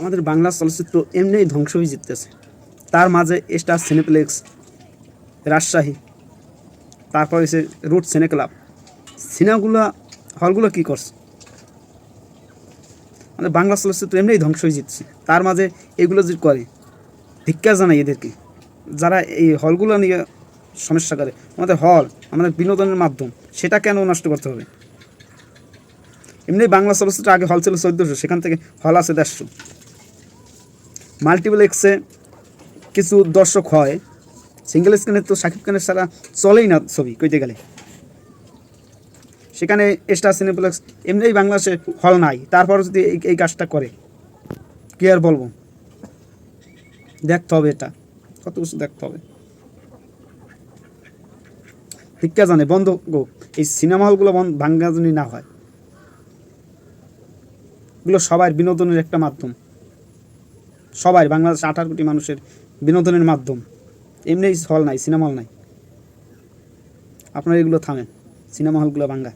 আমাদের বাংলা চলচ্চিত্র এমনিই ধ্বংস হয়ে জিততেছে তার মাঝে স্টার সিনেপ্লেক্স, রাজশাহী, তারপর এসে রুট সিনে ক্লাব সিনেমাগুলো, হলগুলো কী করছে? আমাদের বাংলা চলচ্চিত্র এমনিই ধ্বংস হয়ে জিতছে তার মাঝে এগুলো যে করে, ভিক্ষা জানাই এদেরকে। যারা এই হলগুলো নিয়ে সমস্যা করে, আমাদের হল, আমাদের বিনোদনের মাধ্যম, সেটা কেন নষ্ট করতে হবে? এমনি বাংলা চলচ্চিত্র আগে হল ছিল চোদ্দোশো, সেখান থেকে হল আছে দেড়শো। মাল্টিপ্লেক্সে কিছু দর্শক হয়। সিঙ্গেল স্ক্রিনে তো শাকিব খানের সারা চলেই না ছবি, কইতে গেলে। সেখানে স্টার সিনেপ্লেক্স এমনিই বাংলাদেশে হল নাই, তারপর যদি এই কাজটা করে, কি আর বলব? দেখতে হবে এটা, কত কিছু দেখতে হবে। ভিক্ষা জানে, বন্ধ গো, এই সিনেমা হলগুলো বন্ধ যদি না হয়। এগুলো সবার বিনোদনের একটা মাধ্যম। সবাই বাংলাদেশ আঠারো কোটি মানুষের বিনোদনের মাধ্যম। এমনি হল নাই সিনেমা হল নাই। আপনারা এগুলো থামেন সিনেমা হলগুলো ভাঙ্গা